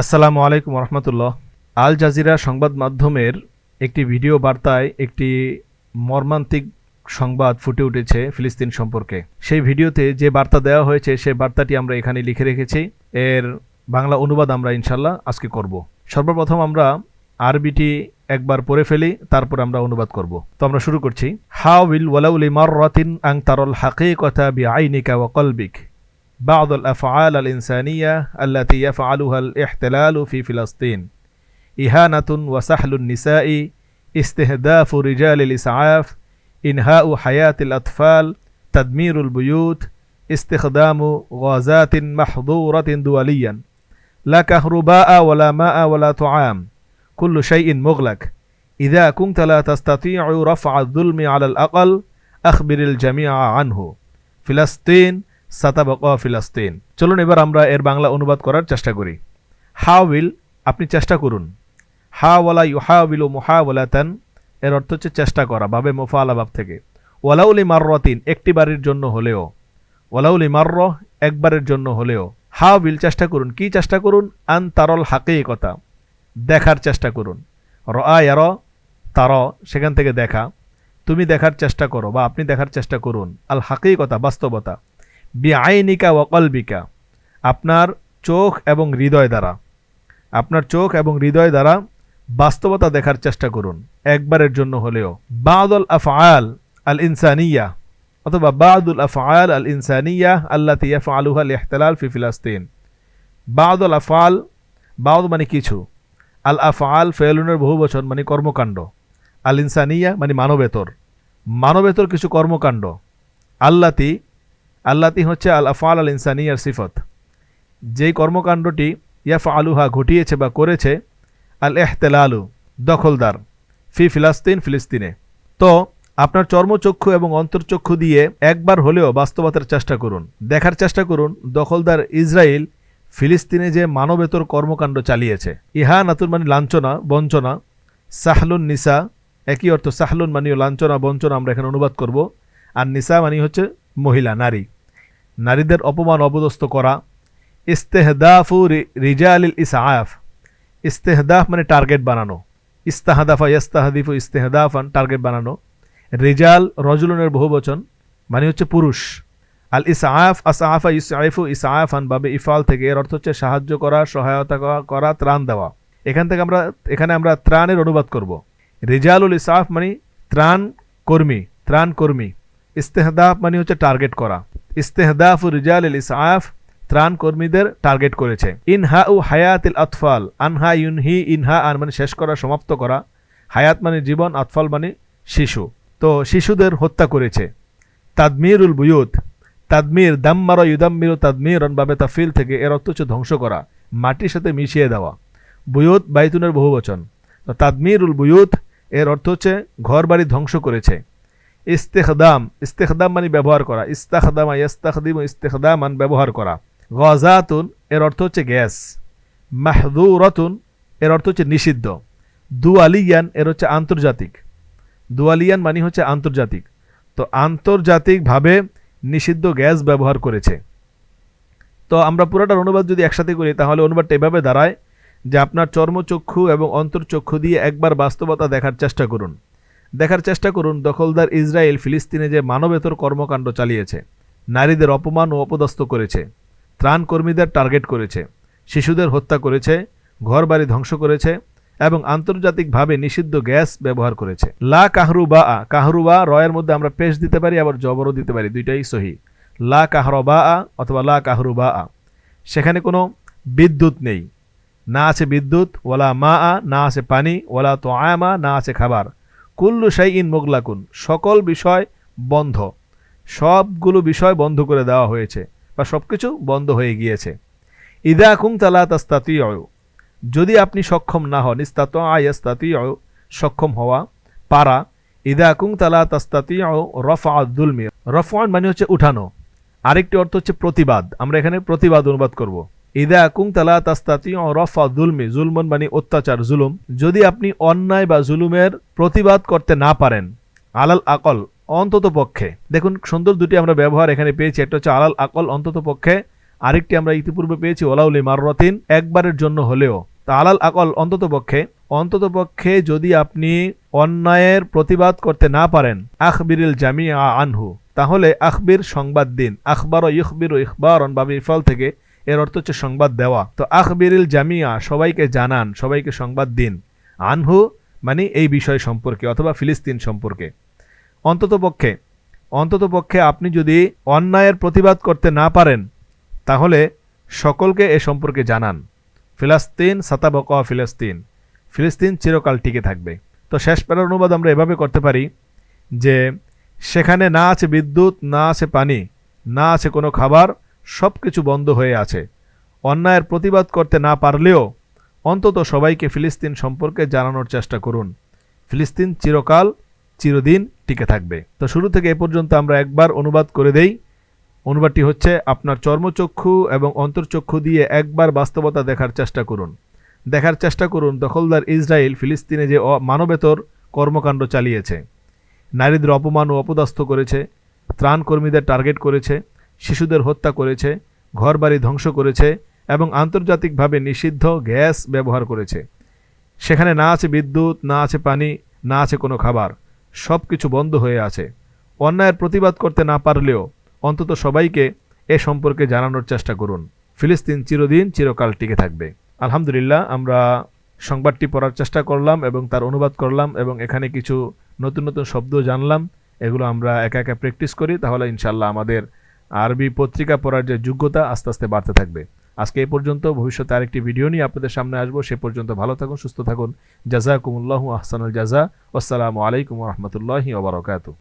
আসসালামু আলাইকুম রহমতুল্লাহ Al Jazeera সংবাদ মাধ্যমের একটি ভিডিও বার্তায় একটি মর্মান্তিক সংবাদ ফুটে উঠেছে ফিলিস্তিন সম্পর্কে। সেই ভিডিওতে যে বার্তা দেওয়া হয়েছে, সেই বার্তাটি আমরা এখানে লিখে রেখেছি। এর বাংলা অনুবাদ আমরা ইনশাল্লাহ আজকে করব। সর্বপ্রথম আমরা আরবিটি একবার পড়ে ফেলি, তারপর আমরা অনুবাদ করব। তো আমরা শুরু করছি। হাউ উইল ওয়ালাউলি মাররাতিন আং তারল হাকিকতা বি আইনিকা ওয়া কলবিক। بعض الأفعال الإنسانية التي يفعلها الاحتلال في فلسطين. إهانة وسحل النساء استهداف رجال الإسعاف إنهاء حياة الأطفال تدمير البيوت استخدام غازات محظورة دوليا. لا كهرباء ولا ماء ولا طعام. كل شيء مغلق. إذا كنت لا تستطيع رفع الظلم على الأقل أخبر الجميع عنه. فلسطين সাতাবকা ফিলাস্তিন। চলুন এবার আমরা এর বাংলা অনুবাদ করার চেষ্টা করি। হা উইল আপনি চেষ্টা করুন। হা ওয়ালা ইউহা উইল মুহা ওয়ালাতান এর অর্থ হচ্ছে চেষ্টা করা, বাবে মোফা আলাবাব থেকে। ওয়ালাউলি মাররতিন, একটি বারের জন্য হলেও। ওয়ালাউলি মার্র একবারের জন্য হলেও। হা উইল চেষ্টা করুন। কি চেষ্টা করুন? আন তারল হাকে কথা দেখার চেষ্টা করুন। র আয়ার তার, সেখান থেকে দেখা। তুমি দেখার চেষ্টা করো বা আপনি দেখার চেষ্টা করুন। আল হাকেই কথা বাস্তবতা। বিআইনিকা ওয়াকলবিকা আপনার চোখ এবং হৃদয় দ্বারা। আপনার চোখ এবং হৃদয় দ্বারা বাস্তবতা দেখার চেষ্টা করুন, একবারের জন্য হলেও। বাদল আফআল আল ইনসানিয়া, অথবা বাদুল আফআল আল ইনসানিয়া আল্লাহ তিয়াফ আলুহা ইহতালাল ফি ফিলাস্তিন। বাদল আফআল, বাদ মানে কিছু। আল আফআল ফেলুনের বহু বছর মানে কর্মকাণ্ড। আল ইনসানিয়া মানে মানবেতর। মানবেতর কিছু কর্মকাণ্ড। আল্লাতি আল্লাতি হচ্ছে আল আফাল আল ইনসানিয়ার সিফত। যেই কর্মকাণ্ডটি ইয়াফ আলুহা ঘটিয়েছে বা করেছে, আল এহতেলালু, দখলদার, ফি ফিলাস্তিন ফিলিস্তিনে। তো, আপনার চর্মচক্ষু এবং অন্তর্চক্ষু দিয়ে একবার হলেও বাস্তবতার চেষ্টা করুন। দেখার চেষ্টা করুন, দখলদার ইসরায়েল ফিলিস্তিনে যে মানবেতর কর্মকাণ্ড চালিয়েছে। ইহা নাতুর মানে লাঞ্ছনা, বঞ্চনা। সাহলুন নিসা, একই অর্থ সাহলুন মানীয় লাঞ্ছনা, বঞ্চনা আমরা এখানে অনুবাদ করব। আর নিসা মানি হচ্ছে মহিলা, নারী। নারীদের অপমান অবদস্ত করা, ইস্তেহদাফু রিজালিল ইসাআফ। ইস্তেহদাফ মানে টার্গেট বানানো। ইস্তাহাদাফা ইস্তাহাদিফু ইস্তেহদাফান, টার্গেট বানানো। রিজাল রজুলনের বহু বচন মানে হচ্ছে পুরুষ। আল ইসাআফ আসাআফা ইসাইফু ইসাআফান, বাবে ইফাল থেকে এর অর্থ হচ্ছে সাহায্য করা, সহায়তা করা, ত্রাণ দেওয়া। এখান থেকে আমরা, এখানে আমরা ত্রাণের অনুবাদ করব। রিজালুল ইসাফ মানে ত্রাণ কর্মী ত্রাণ কর্মী। ইস্তেহদাফ মানে হচ্ছে টার্গেট করা। ইস্তেহদাফ রিজাল ইল ইসাফ ত্রাণ কর্মীদের টার্গেট করেছে। ইনহা উ হায়াতিল আতফাল, আনহা ইউনহি, ইনহা আন মানে শেষ করা, সমাপ্ত করা। হায়াত মানে জীবন, আতফাল মানে শিশু। তো শিশুদের হত্যা করেছে। তাদমিরুল বুয়ুত, তাদমির দাম্মার ইউদাম্মির তাদমির বাবে তাফিল থেকে এর অর্থ হচ্ছে ধ্বংস করা, মাটির সাথে মিশিয়ে দেওয়া। বুয়ুত বাইতুনের বহু বচন তো তাদমিরুল বুয়ুত এর অর্থ হচ্ছে ঘর বাড়ি ধ্বংস করেছে। ইস্তেখদাম ইস্তেখদাম মানে ব্যবহার করা। ইস্তাখদামা ইস্তাখদিম ইস্তেখদামান ব্যবহার করা। গজাতুন, এর অর্থ হচ্ছে গ্যাস। মাহদুরতুন, এর অর্থ হচ্ছে নিষিদ্ধ। দুয়ালিয়ান, এর হচ্ছে আন্তর্জাতিক। দুয়ালিয়ান মানে হচ্ছে আন্তর্জাতিক। তো আন্তর্জাতিকভাবে নিষিদ্ধ গ্যাস ব্যবহার করেছে। তো আমরা পুরোটার অনুবাদ যদি একসাথে করি, তাহলে অনুবাদটা এভাবে দাঁড়ায় যে আপনার চর্মচক্ষু এবং অন্তর্চক্ষু দিয়ে একবার বাস্তবতা দেখার চেষ্টা করুন। দেখার চেষ্টা করুন দখলদার ইসরায়েল ফিলিস্তিনে যে মানবেতর কর্মকাণ্ড চালিয়েছে। নারীদের অপমান ও অপদস্থ করেছে ত্রাণ কর্মীদের টার্গেট করেছে, শিশুদের হত্যা করেছে, ঘরবাড়ি ধ্বংস করেছে এবং আন্তর্জাতিকভাবে নিষিদ্ধ গ্যাস ব্যবহার করেছে। লা কাহরুবা আ, কাহরুবা রয়ের মধ্যে আমরা পেশ দিতে পারি, আবার জবরও দিতে পারি, দুইটাই সহি। লা কাহরবা আ অথবা লা কাহরুবা আ। সেখানে কোনো বিদ্যুৎ নেই। না আছে বিদ্যুৎ ওলা মা আ, না আছে পানি ওলা তো আয়ামা না আছে খাবার। কুল্লু শাই ইন মোগলাকুন, সকল বিষয় বন্ধ। সবগুলো বিষয় বন্ধ করে দেওয়া হয়েছে বা সব কিছু বন্ধ হয়ে গিয়েছে। ইদা কুং তালা তাস্তাতি যদি আপনি সক্ষম না হন ইস্তাত আয়াস্তাতি সক্ষম হওয়া পারা। ইদা কুং তালা তাস্তাতি রফা দুলমি রফান মানে হচ্ছে উঠানো। আরেকটি অর্থ হচ্ছে প্রতিবাদ। আমরা এখানে প্রতিবাদ অনুবাদ করব। ইদা কুং তালা তাস্তাতি রফা দুলমি জুলমন মানে অত্যাচার, জুলুম। যদি আপনি অন্যায় বা জুলুমের প্রতিবাদ করতে না পারেন, আলাল আকল, অন্তত পক্ষে। দেখুন, সুন্দর দুটি আমরা ব্যবহার এখানে পেয়েছি। একটা হচ্ছে আলাল আকল, অন্তত পক্ষে। আরেকটি আমরা ইতিপূর্বে পেয়েছি ওলাউলি মাররতিন, একবারের জন্য হলেও। তা আলাল আকল, অন্তত পক্ষে। অন্তত পক্ষে যদি আপনি অন্যায়ের প্রতিবাদ করতে না পারেন, আখবিরিল জামি আনহু। তাহলে আখবির সংবাদ দিন। আখবর ও ইখবির ও ইখবর বাবি ইফল থেকে এর অর্থ হচ্ছে সংবাদ দেওয়া। তো আখবিরিল জামিয়া, সবাইকে জানান, সবাইকে সংবাদ দিন। আনহু মানে এই বিষয় সম্পর্কে অথবা ফিলিস্তিন সম্পর্কে। অন্ততপক্ষে অন্ততপক্ষে আপনি যদি অন্যায়ের প্রতিবাদ করতে না পারেন, তাহলে সকলকে এ সম্পর্কে জানান। ফিলাস্তিন সাতাবক ফিলাস্তিন। ফিলিস্তিন চিরকাল টিকে থাকবে। তো শেষ প্যারার অনুবাদ আমরা এভাবে করতে পারি যে, সেখানে না আছে বিদ্যুৎ, না আছে পানি, না আছে কোনো খাবার সব কিছু বন্ধ হয়ে আছে। অন্যায়ের প্রতিবাদ করতে না পারলেও অন্তত সবাইকে ফিলিস্তিন সম্পর্কে জানানোর চেষ্টা করুন। ফিলিস্তিন চিরকাল, চিরদিন টিকে থাকবে। তো শুরু থেকে এ পর্যন্ত আমরা একবার অনুবাদ করে দেই। অনুবাদটি হচ্ছে, আপনার চর্মচক্ষু এবং অন্তর্চক্ষু দিয়ে একবার বাস্তবতা দেখার চেষ্টা করুন। দেখার চেষ্টা করুন, দখলদার ইসরায়েল ফিলিস্তিনে যে মানবেতর কর্মকাণ্ড চালিয়েছে। নারীদের অপমান ও অপদস্থ করেছে। ত্রাণকর্মীদের টার্গেট করেছে। শিশুদের হত্যা করেছে, ঘরবাড়ি ধ্বংস করেছে এবং আন্তর্জাতিকভাবে নিষিদ্ধ গ্যাস ব্যবহার করেছে। সেখানে না আছে বিদ্যুৎ, না আছে পানি, না আছে কোনো খাবার। সব কিছু বন্ধ হয়ে আছে। অন্যায়ের প্রতিবাদ করতে না পারলেও অন্তত সবাইকে এ সম্পর্কে জানানোর চেষ্টা করুন। ফিলিস্তিন চিরদিন চিরকাল টিকে থাকবে। আলহামদুলিল্লাহ, আমরা সংবাদটি পড়ার চেষ্টা করলাম এবং তার অনুবাদ করলাম এবং এখানে কিছু নতুন নতুন শব্দ জানলাম। এগুলো আমরা একা একা প্র্যাকটিস করি। তাহলে ইনশাল্লাহ আমাদের আরবি পত্রিকা পড়ার যে যোগ্যতা আস্তে আস্তে বাড়তে থাকবে। আজকে এ পর্যন্ত, ভবিষ্যতে আরেকটি ভিডিও নিয়ে আপনাদের সামনে আসব। সে পর্যন্ত ভালো থাকুন, সুস্থ থাকুন। জাজাকুমুল্লাহ আহসানুল জাজা। আসসালামু আলাইকুম রহমতুল্লাহি ওবরাকাতু